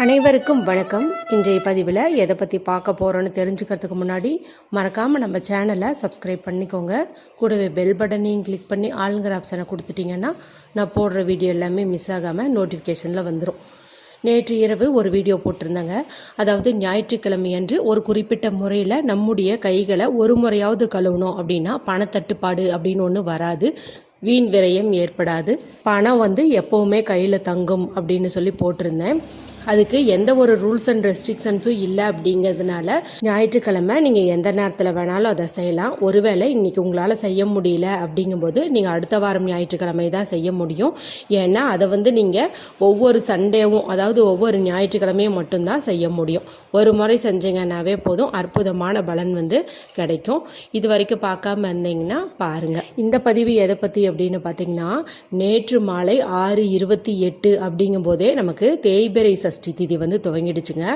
அனைவருக்கும் வணக்கம். இன்றைய பதிவில் எதை பற்றி பார்க்க போகிறோன்னு தெரிஞ்சுக்கிறதுக்கு முன்னாடி மறக்காமல் நம்ம சேனலை சப்ஸ்கிரைப் பண்ணிக்கோங்க. கூடவே பெல் பட்டனையும் கிளிக் பண்ணி ஆளுங்கிற ஆப்ஷனை கொடுத்துட்டிங்கன்னா நான் போடுற வீடியோ எல்லாமே மிஸ் ஆகாமல் நோட்டிஃபிகேஷனில் வந்துடும் நேற்று இரவு ஒரு வீடியோ போட்டிருந்தாங்க. அதாவது ஞாயிற்றுக்கிழமை அன்று ஒரு குறிப்பிட்ட முறையில் நம்முடைய கைகளை ஒரு முறையாவது கழுவணும் அப்படின்னா பணத்தட்டுப்பாடு அப்படின்னு ஒன்று வராது. வீண் விரயம் ஏற்படாது. பணம் வந்து எப்போவுமே கையில் தங்கும் அப்படின்னு சொல்லி போட்டிருந்தேன். அதுக்கு எந்த ஒரு ரூல்ஸ் அண்ட் ரெஸ்ட்ரிக்ஷன்ஸும் இல்லை அப்படிங்கிறதுனால ஞாயிற்றுக்கிழமை நீங்கள் எந்த நேரத்தில் வேணாலும் அதை செய்யலாம். ஒருவேளை இன்றைக்கி உங்களால் செய்ய முடியல அப்படிங்கும்போது நீங்கள் அடுத்த வாரம் ஞாயிற்றுக்கிழமை தான் செய்ய முடியும். ஏன்னா அதை வந்து நீங்கள் ஒவ்வொரு சண்டேவும் அதாவது ஒவ்வொரு ஞாயிற்றுக்கிழமையும் மட்டும்தான் செய்ய முடியும். ஒரு முறை செஞ்சீங்கன்னாவே போதும். அற்புதமான பலன் வந்து கிடைக்கும். இது வரைக்கும் பார்க்காம இருந்தீங்கன்னா பாருங்கள் இந்த பதிவு எதை பற்றி அப்படின்னு பார்த்தீங்கன்னா நேற்று மாலை ஆறு இருபத்தி எட்டு அப்படிங்கும்போதே நமக்கு தேய்பிரை சஷ்டி சஷ்டி திதி வந்து துவங்கிடுச்சுங்க.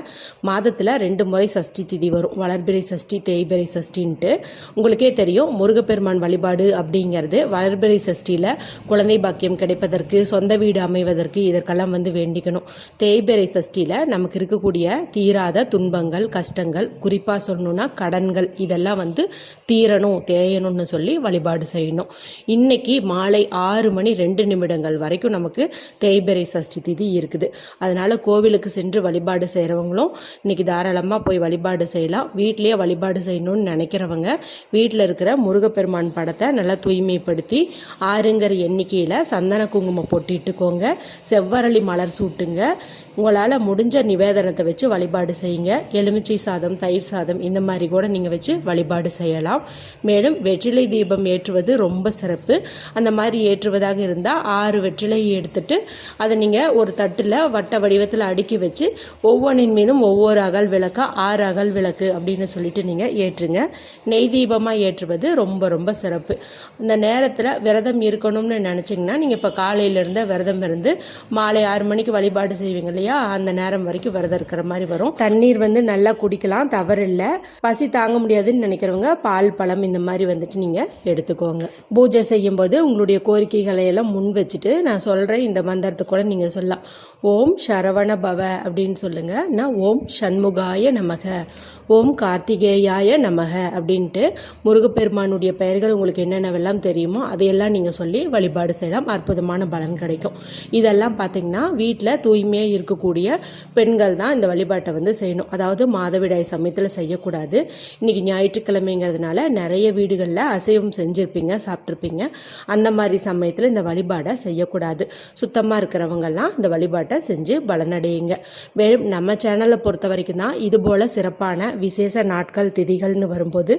மாதத்தில் ரெண்டு முறை சஷ்டி திதி வரும். வளர்பிறை சஷ்டி தேய்பிறை சஷ்டின்ட்டு. உங்களுக்கே தெரியும் முருகப்பெருமான் வழிபாடு அப்படிங்கிறது வளர்பிறை சஷ்டியில் குழந்தை பாக்கியம் கிடைப்பதற்கு சொந்த வீடு அமைவதற்கு இதற்கெல்லாம் வந்து வேண்டிக்கணும். தேய்பிறை சஷ்டியில் நமக்கு இருக்கக்கூடிய தீராத துன்பங்கள் கஷ்டங்கள் குறிப்பாக சொல்லணும்னா கடன்கள் இதெல்லாம் வந்து தீரணும் தேயணும்னு சொல்லி வழிபாடு செய்யணும். இன்னைக்கு மாலை ஆறு மணி ரெண்டு நிமிடங்கள் வரைக்கும் நமக்கு தேய்பிறை சஷ்டி திதி இருக்குது. அதனால கோவிலுக்கு சென்று வழிபாடு செய்கிறவங்களும் இன்றைக்கி தாராளமாக போய் வழிபாடு செய்யலாம். வீட்லேயே வழிபாடு செய்யணும்னு நினைக்கிறவங்க வீட்டில் இருக்கிற முருகப்பெருமான் படத்தை நல்லா தூய்மைப்படுத்தி ஆறுங்கிற எண்ணிக்கையில் சந்தன குங்குமம் பொட்டிட்டுக்கோங்க செவ்வரளி மலர் சூட்டுங்க. உங்களால் முடிஞ்ச நிவேதனத்தை வச்சு வழிபாடு செய்யுங்க. எலுமிச்சை சாதம் தயிர் சாதம் இந்த மாதிரி கூட நீங்கள் வச்சு வழிபாடு செய்யலாம். மேலும் வெற்றிலை தீபம் ஏற்றுவது ரொம்ப சிறப்பு. அந்த மாதிரி ஏற்றுவதாக இருந்தால் ஆறு வெற்றிலையை எடுத்துட்டு அதை நீங்கள் ஒரு தட்டில் வட்ட வடிவத்தில் அடுக்கி வச்சு ஒவ்வொன்றின் மீதும் ஒவ்வொரு அகல் விளக்கு ஆறு அகல் விளக்கு அப்படின்னு சொல்லிட்டு நீங்கள் ஏற்றுங்க. நெய் தீபமாக ஏற்றுவது ரொம்ப ரொம்ப சிறப்பு. இந்த நேரத்தில் விரதம் இருக்கணும்னு நினச்சிங்கன்னா நீங்கள் இப்போ காலையிலேருந்து விரதம் இருந்து மாலை ஆறு மணிக்கு வழிபாடு செய்வீங்க இல்லையா? அந்த நேரம் வரைக்கும் விரதம் இருக்கிற மாதிரி வரும். தண்ணீர் வந்து நல்லா குடிக்கலாம் தவறில்லை. பசி தாங்க முடியாதுன்னு நினைக்கிறவங்க பால் பழம் இந்த மாதிரி வந்துட்டு நீங்கள் எடுத்துக்கோங்க. பூஜை செய்யும்போது உங்களுடைய கோரிக்கைகளை எல்லாம் முன் வச்சுட்டு நான் சொல்கிறேன் இந்த மந்திரத்தை கூட நீங்கள் சொல்லலாம். ஓம் சரவண பவ அப்படின்னு சொல்லுங்கள் நான் ஓம் சண்முகாய நமக. ஓம் கார்த்திகேயாய நமக அப்படின்ட்டு முருகப்பெருமானுடைய பெயர்கள் உங்களுக்கு என்னென்னவெல்லாம் தெரியுமோ அதையெல்லாம் நீங்கள் சொல்லி வழிபாடு செய்யலாம். அற்புதமான பலன் கிடைக்கும். இதெல்லாம் பார்த்திங்கன்னா வீட்டில் தூய்மையாக இருக்கக்கூடிய பெண்கள் தான் இந்த வழிபாட்டை வந்து செய்யணும். அதாவது மாதவிடாய் சமயத்தில் செய்யக்கூடாது. இன்றைக்கி ஞாயிற்றுக்கிழமைங்கிறதுனால நிறைய வீடுகளில் அசைவம் செஞ்சுருப்பீங்க சாப்பிட்ருப்பீங்க அந்த மாதிரி சமயத்தில் இந்த வழிபாடை செய்யக்கூடாது. சுத்தமாக இருக்கிறவங்கெல்லாம் இந்த வழிபாட்டை செஞ்சு பலனடையுங்க. மேலும் நம்ம சேனலை பொறுத்த வரைக்கும் தான் இதுபோல் சிறப்பான விசேஷ நாட்கள் திதிகள்னு வரும்போது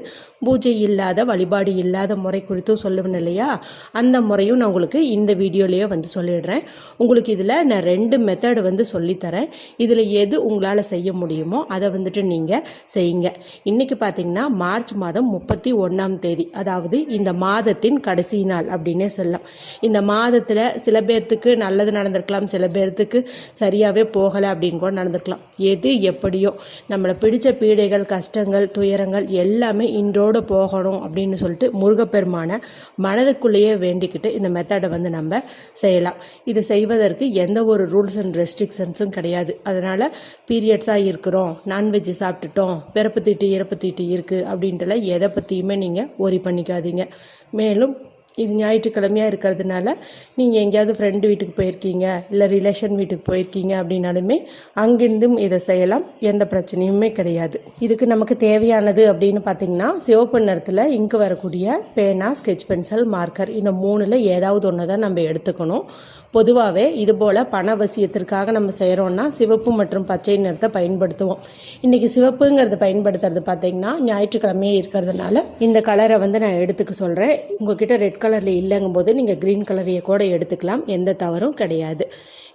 பூஜை இல்லாத வழிபாடு இல்லாத முறை குறித்தும் சொல்லுவேன் இல்லையா? அந்த முறையும் நான் உங்களுக்கு இந்த வீடியோலேயே வந்து சொல்லிடுறேன். உங்களுக்கு இதில் நான் ரெண்டு மெத்தடு வந்து சொல்லித்தரேன். இதில் எது உங்களால் செய்ய முடியுமோ அதை வந்துட்டு நீங்கள் செய்யுங்க. இன்றைக்கி பார்த்தீங்கன்னா மார்ச் மாதம் முப்பத்தி ஒன்றாம் தேதி. அதாவது இந்த மாதத்தின் கடைசி நாள் அப்படின்னே சொல்லலாம். இந்த மாதத்தில் சில பேர்த்துக்கு நல்லது நடந்திருக்கலாம் சில பேர்த்துக்கு சரியாகவே போகலை அப்படின்னு கூட நடந்திருக்கலாம். எது எப்படியோ. நம்மளை பிடிச்ச பீடைகள் கஷ்டங்கள் துயரங்கள் எல்லாமே இன்றோடு போகணும் அப்படின்னு சொல்லிட்டு முருகப்பெருமான மனதுக்குள்ளேயே வேண்டிக்கிட்டு இந்த மெத்தடை வந்து நம்ம செய்யலாம். இது செய்வதற்கு எந்த ஒரு ரூல்ஸ் அண்ட் ரெஸ்ட்ரிக்ஷன்ஸும் கிடையாது. அதனால் பீரியட்ஸாக இருக்கிறோம் நான்வெஜ் சாப்பிட்டுட்டோம் பிறப்பு தீட்டு இறப்பு தீட்டு இருக்குது அப்படின்ட்டுலாம் எதை பற்றியுமே நீங்கள் ஒரி பண்ணிக்காதீங்க. மேலும் இது ஞாயிற்றுக்கிழமையாக இருக்கிறதுனால நீங்கள் எங்கேயாவது ஃப்ரெண்டு வீட்டுக்கு போயிருக்கீங்க இல்லை ரிலேஷன் வீட்டுக்கு போயிருக்கீங்க அப்படின்னாலுமே அங்கிருந்தும் இதை செய்யலாம். எந்த பிரச்சனையுமே கிடையாது. இதுக்கு நமக்கு தேவையானது அப்படின்னு பார்த்தீங்கன்னா சிவப்பு நிறத்தில் இங்கு வரக்கூடிய பேனா ஸ்கெட்ச் பென்சில் மார்க்கர் இந்த மூணில் ஏதாவது ஒன்று தான் நம்ம எடுத்துக்கணும். பொதுவாகவே இது போல் பணவசியத்திற்காக நம்ம செய்கிறோன்னா சிவப்பு மற்றும் பச்சை நிறத்தை பயன்படுத்துவோம். இன்றைக்கி சிவப்புங்கிறத பயன்படுத்துறது பார்த்தீங்கன்னா ஞாயிற்றுக்கிழமையே இருக்கிறதுனால இந்த கலரை வந்து நான் எடுத்துக்க சொல்கிறேன் உங்ககிட்ட ரெட் கலரில் இல்லைங்கும் போது நீங்கள் க்ரீன் கலரையே கூட எடுத்துக்கலாம். எந்த தவறும் கிடையாது.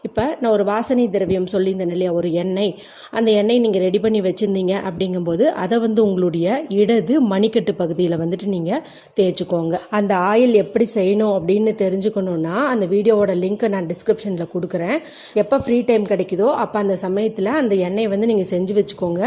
இப்போ நான் ஒரு வாசனை திரவியம் சொல்லியிருந்தேன் இல்லையா? ஒரு எண்ணெய். அந்த எண்ணெய் நீங்கள் ரெடி பண்ணி வச்சுருந்தீங்க அப்படிங்கும்போது அதை வந்து உங்களுடைய இடது மணிக்கட்டு பகுதியில் வந்துட்டு நீங்கள் தேய்ச்சிக்கோங்க. அந்த ஆயில் எப்படி செய்யணும் அப்படின்னு தெரிஞ்சுக்கணுன்னா அந்த வீடியோவோட லிங்க்கை நான் டிஸ்கிரிப்ஷனில் கொடுக்குறேன். எப்போ ஃப்ரீ டைம் கிடைக்குதோ அப்போ அந்த சமயத்தில் அந்த எண்ணெயை வந்து நீங்கள் செஞ்சு வச்சுக்கோங்க.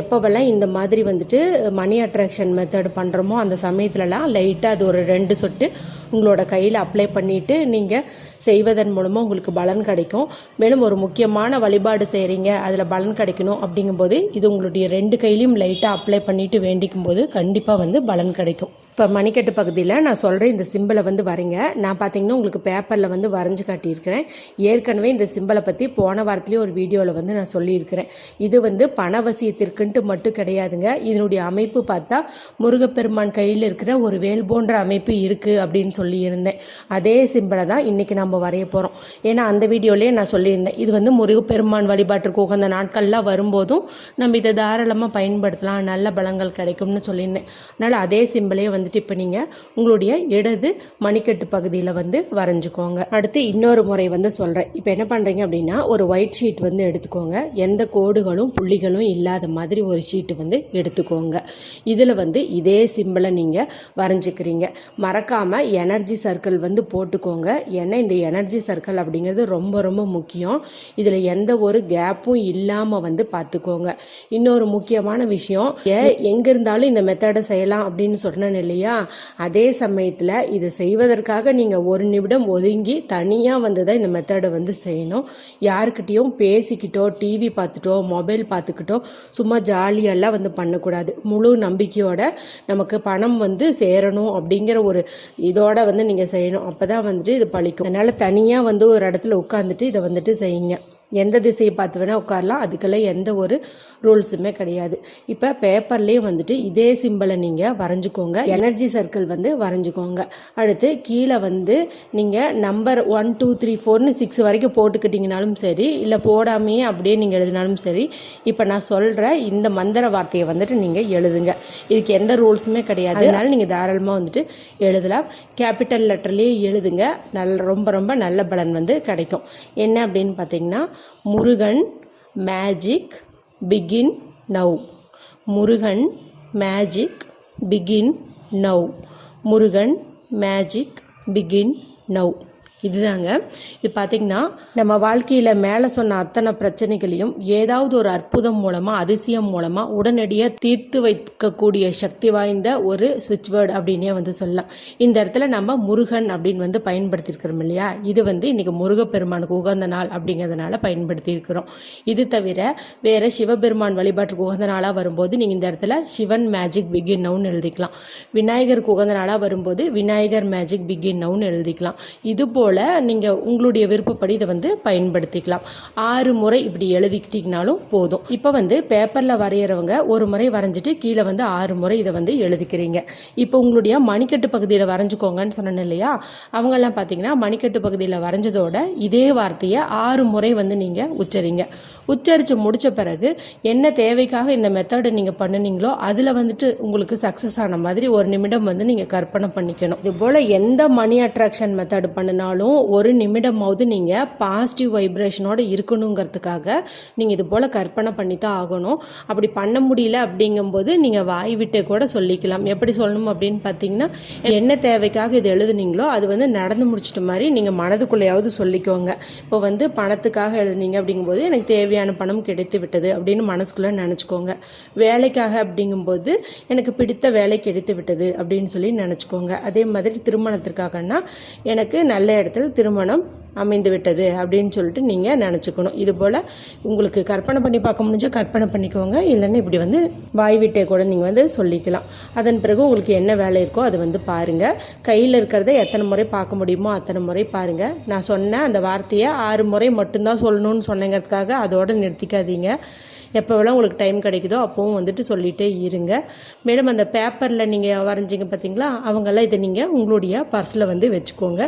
எப்போவெல்லாம் இந்த மாதிரி வந்துட்டு மணி அட்ராக்ஷன் மெத்தட் பண்ணுறோமோ அந்த சமயத்துலலாம் லைட்டாக அது ஒரு ரெண்டு சொட்டு உங்களோட கையில் அப்ளை பண்ணிவிட்டு நீங்கள் செய்வதன் மூலமாக உங்களுக்கு பலன் கிடைக்கும். மேலும் ஒரு முக்கியமான வழிபாடு செய்கிறீங்க அதில் பலன் கிடைக்கணும் அப்படிங்கும்போது இது உங்களுடைய ரெண்டு கையிலையும் லைட்டாக அப்ளை பண்ணிவிட்டு வேண்டிக்கும் போது கண்டிப்பாக வந்து பலன் கிடைக்கும். இப்போ மணிக்கட்டு பகுதியில் நான் சொல்கிறேன் இந்த சிம்பிளை வந்து வரைங்க. நான் பார்த்தீங்கன்னா உங்களுக்கு பேப்பரில் வந்து வரைஞ்சி காட்டியிருக்கிறேன். ஏற்கனவே இந்த சிம்பிளை பற்றி போன வாரத்துலேயே ஒரு வீடியோவில் வந்து நான் சொல்லியிருக்கிறேன். இது வந்து பணவசியத்திற்குன்ட்டு மட்டும் கிடையாதுங்க. இதனுடைய அமைப்பு பார்த்தா முருகப்பெருமான் கையில் இருக்கிற ஒரு வேல் போன்ற அமைப்பு இருக்குது அப்படின்னு சொல்லியிருந்தேன். அதே சிம்பிளை தான் இன்றைக்கி நம்ம வரைய போகிறோம் ஏன்னா அந்த வீடியோலேயே நான் சொல்லியிருந்தேன். இது வந்து முருகப்பெருமான் வழிபாட்டிற்கு உகந்த நாட்கள்லாம் வரும்போதும் நம்ம இதை தாராளமாக பயன்படுத்தலாம். நல்ல பலங்கள் கிடைக்கும்னு சொல்லியிருந்தேன். அதனால் அதே சிம்பிளே வந்துட்டு இப்போ நீங்கள் உங்களுடைய இடது மணிக்கட்டு பகுதியில் வந்து வரைஞ்சிக்கோங்க. அடுத்து இன்னொரு முறை வந்து சொல்கிறேன் இப்போ என்ன பண்ணுறீங்க அப்படின்னா ஒரு ஒயிட் ஷீட் வந்து எடுத்துக்கோங்க. எந்த கோடுகளும் புள்ளிகளும் இல்லாத மாதிரி ஒரு ஷீட்டு வந்து எடுத்துக்கோங்க. இதில் வந்து இதே சிம்பிளை நீங்கள் வரைஞ்சிக்கிறீங்க. மறக்காமல் எனர்ஜி சர்க்கிள் வந்து போட்டுக்கோங்க. ஏன்னா இந்த எனர்ஜி சர்க்கிள் அப்படிங்கிறது ரொம்ப ரொம்ப முக்கியம். இதில் எந்த ஒரு கேப்பும் இல்லாமல் வந்து பார்த்துக்கோங்க. இன்னொரு முக்கியமான விஷயம் எங்கே இருந்தாலும் இந்த மெத்தடை செய்யலாம் அப்படின்னு சொன்னேன் இல்லையா? அதே சமயத்தில் இதை செய்வதற்காக நீங்கள் ஒரு நிமிடம் ஒதுங்கி தனியாக வந்து தான் இந்த மெத்தடை வந்து செய்யணும். யாருக்கிட்டேயும் பேசிக்கிட்டோ டிவி பார்த்துட்டோ மொபைல் பார்த்துக்கிட்டோ சும்மா ஜாலியெல்லாம் வந்து பண்ணக்கூடாது. முழு நம்பிக்கையோட நமக்கு பணம் வந்து சேரணும் அப்படிங்கிற ஒரு இதோட வந்து நீங்கள் செய்யணும். அப்போ தான் வந்துட்டு இது பழிக்கும். அதனால் தனியாக வந்து ஒரு இடத்துல உட்காந்துட்டு இதை வந்துட்டு செய்யுங்க. எந்த திசையை பார்த்து வேணால் உட்காரலாம். அதுக்கெல்லாம் எந்த ஒரு ரூல்ஸுமே கிடையாது. இப்போ பேப்பர்லேயும் வந்துட்டு இதே சிம்பிளை நீங்கள் வரைஞ்சிக்கோங்க. எனர்ஜி சர்க்கிள் வந்து வரைஞ்சிக்கோங்க. அடுத்து கீழே வந்து நீங்கள் நம்பர் ஒன் டூ த்ரீ ஃபோர்னு சிக்ஸ் வரைக்கும் போட்டுக்கிட்டிங்கனாலும் சரி இல்லை போடாமையே அப்படியே நீங்கள் எழுதினாலும் சரி இப்போ நான் சொல்கிற இந்த மந்திர வார்த்தையை வந்துட்டு நீங்கள் எழுதுங்க. இதுக்கு எந்த ரூல்ஸுமே கிடையாது. அதனால நீங்கள் தாராளமாக வந்துட்டு எழுதலாம். கேபிட்டல் லெட்டர்லேயே எழுதுங்க. நல்ல ரொம்ப ரொம்ப நல்ல பலன் வந்து கிடைக்கும். என்ன அப்படின்னு பார்த்தீங்கன்னா Murugan magic begin now Murugan magic begin now Murugan magic begin now இதுதாங்க. இது பார்த்திங்கன்னா நம்ம வாழ்க்கையில் மேலே சொன்ன அத்தனை பிரச்சனைகளையும் ஏதாவது ஒரு அற்புதம் மூலமாக அதிசயம் மூலமாக உடனடியாக தீர்த்து வைக்கக்கூடிய சக்தி வாய்ந்த ஒரு சுவிட்ச் வேர்டு அப்படின்னே வந்து சொல்லலாம். இந்த இடத்துல நம்ம முருகன் அப்படின்னு வந்து பயன்படுத்தியிருக்கிறோம் இல்லையா? இது வந்து இன்றைக்கி முருகப்பெருமானுக்கு உகந்த நாள் அப்படிங்கிறதுனால பயன்படுத்தியிருக்கிறோம். இது தவிர வேறு சிவபெருமான் வழிபாட்டுக்கு உகந்த நாளாக வரும்போது நீங்கள் இந்த இடத்துல சிவன் மேஜிக் பிகின் நவுன்னு எழுதிக்கலாம். விநாயகருக்கு உகந்த நாளாக வரும்போது விநாயகர் மேஜிக் பிகின் நவுன்னு எழுதிக்கலாம். இது போல் போல் நீங்கள் உங்களுடைய விருப்பப்படி இதை வந்து பயன்படுத்திக்கலாம். ஆறு முறை இப்படி எழுதிக்கிட்டிங்கனாலும் போதும். இப்போ வந்து பேப்பரில் வரைகிறவங்க ஒரு முறை வரைஞ்சிட்டு கீழே வந்து ஆறு முறை இதை வந்து எழுதிக்கிறீங்க. இப்போ உங்களுடைய மணிக்கட்டு பகுதியில் வரைஞ்சிக்கோங்கன்னு சொன்னேன் இல்லையா? அவங்கெல்லாம் பார்த்தீங்கன்னா மணிக்கட்டு பகுதியில் வரைஞ்சதோட இதே வார்த்தையை ஆறு முறை வந்து நீங்கள் உச்சரிங்க. உச்சரித்து முடித்த பிறகு என்ன தேவைக்காக இந்த மெத்தடை நீங்கள் பண்ணுனீங்களோ அதில் வந்துட்டு உங்களுக்கு சக்ஸஸ் ஆன மாதிரி ஒரு நிமிடம் வந்து நீங்கள் கற்பனை பண்ணிக்கணும். இது போல் எந்த மணி அட்ராக்ஷன் மெத்தடு பண்ணினாலும் ஒரு நிமிடமாவது நீங்கள் பாசிட்டிவ் வைப்ரேஷனோட இருக்கணுங்கிறதுக்காக நீங்கள் இது போல் கற்பனை பண்ணி தான் ஆகணும். அப்படி பண்ண முடியல அப்படிங்கும்போது நீங்கள் வாய் விட்டே கூட சொல்லிக்கலாம். எப்படி சொல்லணும் அப்படின்னு பார்த்தீங்கன்னா என்ன தேவைக்காக இது எழுதுனீங்களோ அது வந்து நடந்து முடிச்சிட்ட மாதிரி நீங்கள் மனதுக்குள்ளேயாவது சொல்லிக்கோங்க. இப்போ வந்து பணத்துக்காக எழுதுனீங்க அப்படிங்கும்போது எனக்கு தேவையான பணம் கிடைத்து விட்டது அப்படின்னு மனசுக்குள்ளே நினச்சிக்கோங்க. வேலைக்காக அப்படிங்கும்போது எனக்கு பிடித்த வேலை கிடைத்து விட்டது அப்படின்னு சொல்லி நினச்சிக்கோங்க. அதே மாதிரி திருமணத்திற்காகன்னா எனக்கு நல்ல இடத்துல திருமணம் அமைந்து விட்டது அப்படின்னு சொல்லிட்டு நீங்கள் நினச்சிக்கணும். இது போல் உங்களுக்கு கற்பனை பண்ணி பார்க்க முடிஞ்சால் கற்பனை பண்ணிக்கோங்க. இல்லைன்னா இப்படி வந்து வாய்விட்டே கூட நீங்கள் வந்து சொல்லிக்கலாம். அதன் பிறகு உங்களுக்கு என்ன வேலை இருக்கோ அதை வந்து பாருங்கள் கையில் இருக்கிறத எத்தனை முறை பார்க்க முடியுமோ அத்தனை முறை பாருங்கள் நான் சொன்ன அந்த வார்த்தையை ஆறு முறை மட்டும்தான் சொல்லணும்னு சொன்னங்கிறதுக்காக அதோடு நிறுத்திக்காதீங்க. எப்போவெல்லாம் உங்களுக்கு டைம் கிடைக்குதோ அப்போவும் வந்துட்டு சொல்லிகிட்டே இருங்க. மேடம் அந்த பேப்பரில் நீங்கள் வரைஞ்சிங்க பார்த்தீங்களா அவங்கெல்லாம் இதை நீங்கள் உங்களுடைய பர்ஸில் வந்து வச்சுக்கோங்க.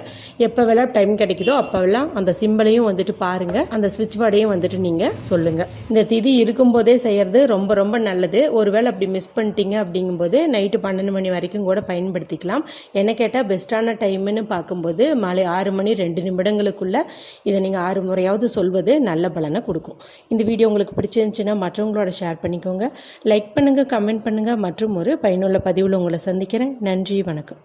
எப்போவெல்லாம் டைம் கிடைக்குதோ அப்போவெல்லாம் அந்த சிம்பிளையும் வந்துட்டு பாருங்கள் அந்த ஸ்விட்ச் வேர்டையும் வந்துட்டு நீங்கள் சொல்லுங்கள் இந்த திதி இருக்கும்போதே செய்கிறது ரொம்ப ரொம்ப நல்லது. ஒருவேளை அப்படி மிஸ் பண்ணிட்டீங்க அப்படிங்கும்போது நைட்டு பன்னெண்டு மணி வரைக்கும் கூட பயன்படுத்திக்கலாம். என்ன கேட்டால் பெஸ்ட்டான டைம்னு பார்க்கும்போது மாலை ஆறு மணி ரெண்டு நிமிடங்களுக்குள்ளே இதை நீங்கள் ஆறு முறையாவது சொல்வது நல்ல பலனை கொடுக்கும். இந்த வீடியோ உங்களுக்கு பிடிச்சிருந்துச்சுன்னா மற்றவங்களோட ஷேர் பண்ணிக்கோங்க. லைக் பண்ணுங்கள் கமெண்ட் பண்ணுங்கள் மற்றும் ஒரு பயனுள்ள பதிவில் உங்களை சந்திக்கிறேன். நன்றி வணக்கம்.